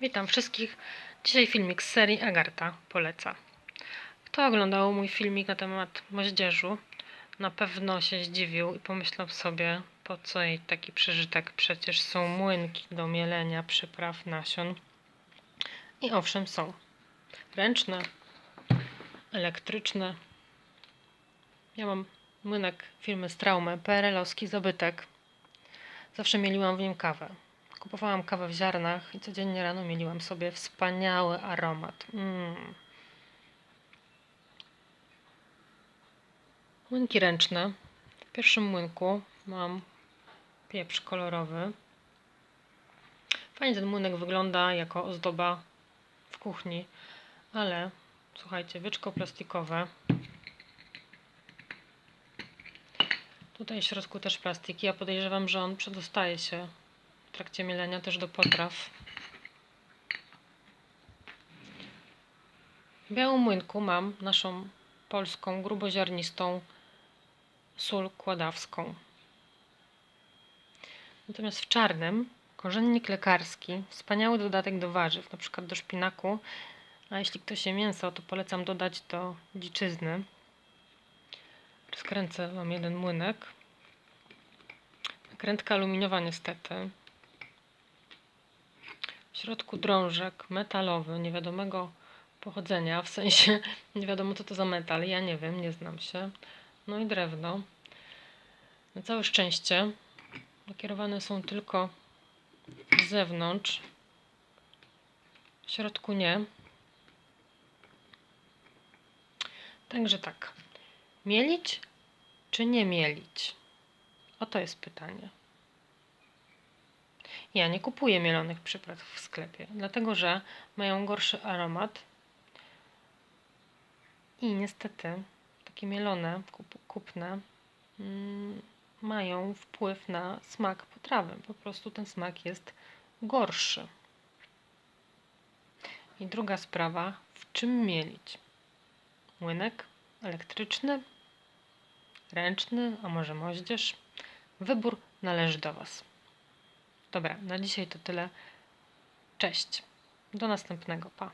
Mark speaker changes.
Speaker 1: Witam wszystkich. Dzisiaj filmik z serii Agarta poleca. Kto oglądał mój filmik na temat moździerzu, na pewno się zdziwił i pomyślał sobie, po co jej taki przeżytek. Przecież są młynki do mielenia przypraw, nasion. I owszem, są. Ręczne, elektryczne. Ja mam młynek firmy Straume, PRL-owski zabytek. Zawsze mieliłam w nim kawę. Kupowałam kawę w ziarnach i codziennie rano mieliłam sobie wspaniały aromat. Mm. Młynki ręczne. W pierwszym młynku mam pieprz kolorowy. Fajnie ten młynek wygląda jako ozdoba w kuchni, ale słuchajcie, wyczko plastikowe. Tutaj w środku też plastik. Ja podejrzewam, że on przedostaje się w trakcie mielenia też do potraw. W białym młynku mam naszą polską, gruboziarnistą sól kładawską. Natomiast w czarnym korzennik lekarski, wspaniały dodatek do warzyw, na przykład do szpinaku, a jeśli ktoś je mięso, to polecam dodać do dziczyzny. Rozkręcę Wam jeden młynek. Krętka aluminiowa niestety. W środku drążek metalowy, niewiadomego pochodzenia, w sensie nie wiadomo co to za metal, ja nie wiem, nie znam się. No i drewno. Na całe szczęście nakierowane są tylko z zewnątrz. W środku nie. Także tak. Mielić czy nie mielić? Oto jest pytanie. Ja nie kupuję mielonych przypraw w sklepie, dlatego że mają gorszy aromat i niestety takie mielone, kup, kupne mm, mają wpływ na smak potrawy. Po prostu ten smak jest gorszy. I druga sprawa, w czym mielić? Młynek elektryczny, ręczny, a może moździerz? Wybór należy do Was. Dobra, na dzisiaj to tyle. Cześć. Do następnego. Pa.